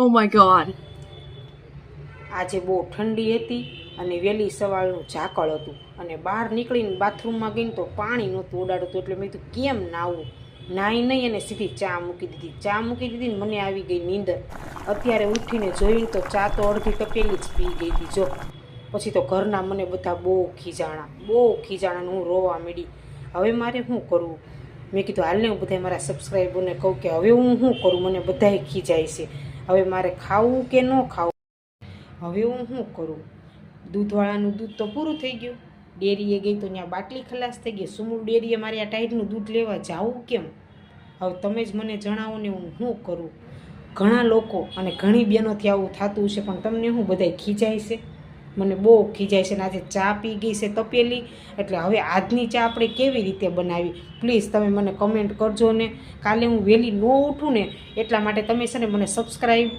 Oh my God આજે બહુ ઠંડી હતી અને વહેલી સવારનું ઝાકળ હતું અને બહાર નીકળીને બાથરૂમમાં ગઈને તો પાણી નહોતું ઉડાડતું, એટલે મેં કીધું, કેમ નાવું? નાહી નહીં અને સીધી ચા મૂકી દીધી. ચા મૂકી દીધી ને મને આવી ગઈ નીંદર. અત્યારે ઉઠીને જોઈને તો ચા તો અડધી તપેલી જ પી ગઈ હતી, જો. પછી તો ઘરના મને બધા બહુ ખીજાણા બહુ ખીજાણા હું રોવા મીડી. હવે મારે શું કરવું? મેં કીધું, હાલને હું બધા મારા સબસ્ક્રાઈબરને કહું કે હવે હું શું કરું? મને બધાય ખીજાય છે. હવે મારે ખાવું કે ન ખાવું? હવે હું શું કરું? દૂધવાળાનું દૂધ તો પૂરું થઈ ગયું. ડેરીએ ગઈ તો ત્યાં બાટલી ખલાસ થઈ ગઈ. સુમૂળ ડેરીએ મારે આ ટાઈટનું દૂધ લેવા જાવું કેમ? હવે તમે જ મને જણાવો ને હું શું કરું? ઘણા લોકો અને ઘણી બહેનોથી આવું થતું છે પણ તમને શું બધાય ખીજાય છે? મને બહુ ખીજાય છે ને આજે ચા પી ગઈ છે તપેલી. એટલે હવે આજની ચા આપણે કેવી રીતે બનાવી? પ્લીઝ તમે મને કમેન્ટ કરજો ને. કાલે હું વહેલી ન ઉઠું ને, એટલા માટે તમે છે ને મને સબસ્ક્રાઈબ